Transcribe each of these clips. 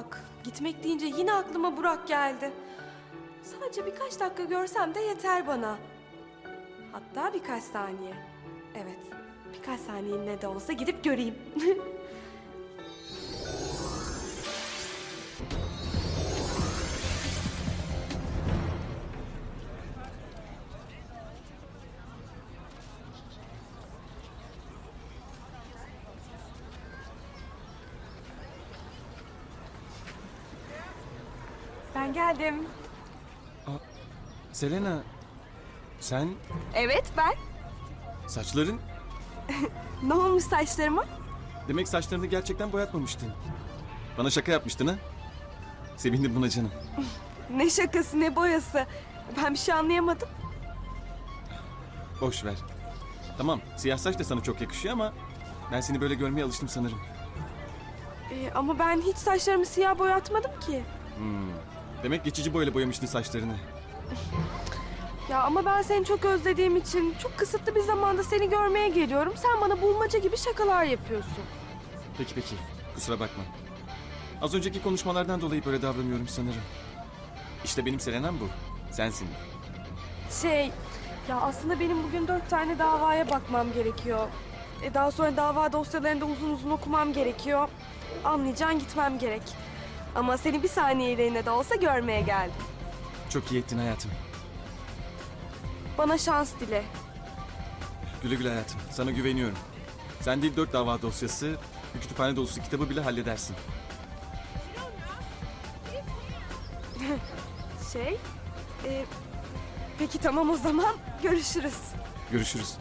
Bak gitmek deyince yine aklıma Burak geldi. Sadece birkaç dakika görsem de yeter bana. Hatta birkaç saniye. Evet, birkaç saniyeliğine de olsa gidip göreyim. ben geldim. Selena, sen Evet ben. saçların... Ne olmuş saçlarıma? Demek saçlarını gerçekten boyatmamıştın. Bana şaka yapmıştın ha? Sevindim buna canım. Ne şakası ne boyası. Ben bir şey anlayamadım. Boş ver. Tamam, siyah saç da sana çok yakışıyor ama... Ben seni böyle görmeye alıştım sanırım. Ee, ama ben hiç saçlarımı siyah boyatmadım ki. Demek geçici boyayla boyamıştın saçlarını. Ya ama ben seni çok özlediğim için çok kısıtlı bir zamanda seni görmeye geliyorum. Sen bana bulmaca gibi şakalar yapıyorsun. Peki peki, kusura bakma. Az önceki konuşmalardan dolayı böyle davranıyorum sanırım. İşte benim Selena'm bu. Sensin. Şey, ya aslında benim bugün dört tane davaya bakmam gerekiyor. E daha sonra dava dosyalarını da uzun uzun okumam gerekiyor. Anlayacaksın gitmem gerek. Ama seni bir saniyeliğine de olsa görmeye geldim. Çok iyi ettin hayatım. Bana şans dile. Güle güle hayatım. Sana güveniyorum. Sen değil dört dava dosyası, bir kütüphane dolusu kitabı bile halledersin. Şey, e, peki tamam o zaman görüşürüz. Görüşürüz.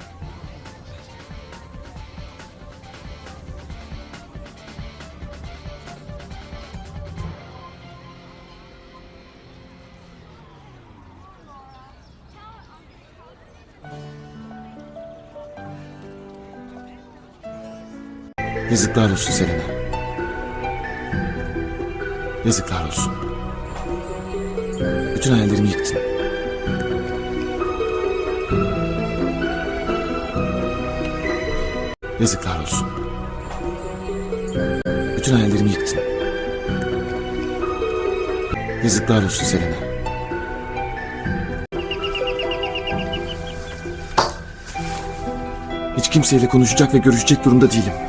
Yazıklar olsun Selena. Yazıklar olsun. Bütün hayallerimi yıktın. Yazıklar olsun. Bütün hayallerimi yıktın. Yazıklar olsun Selena. Hiç kimseyle konuşacak ve görüşecek durumda değilim.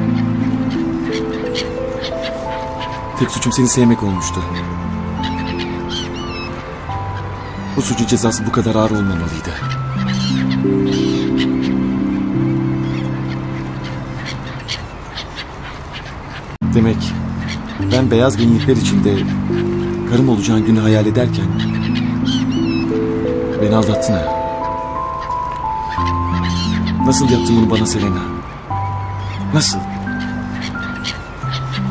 Tek suçum seni sevmek olmuştu. Bu suçun cezası bu kadar ağır olmamalıydı. Demek ben beyaz gelinlikler içinde karım olacağın günü hayal ederken beni aldattın ha. Nasıl yaptın bunu bana Selena? Nasıl?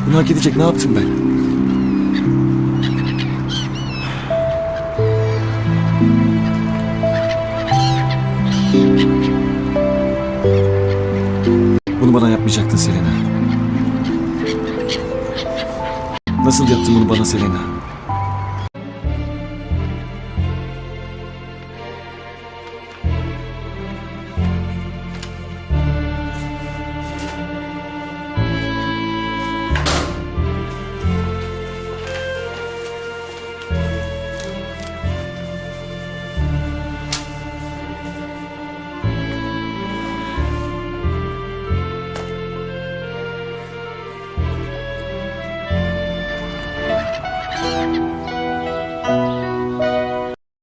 Bunu hak edecek ne yaptım ben? Bunu bana yapmayacaktın Selena. Nasıl yaptın bunu bana Selena?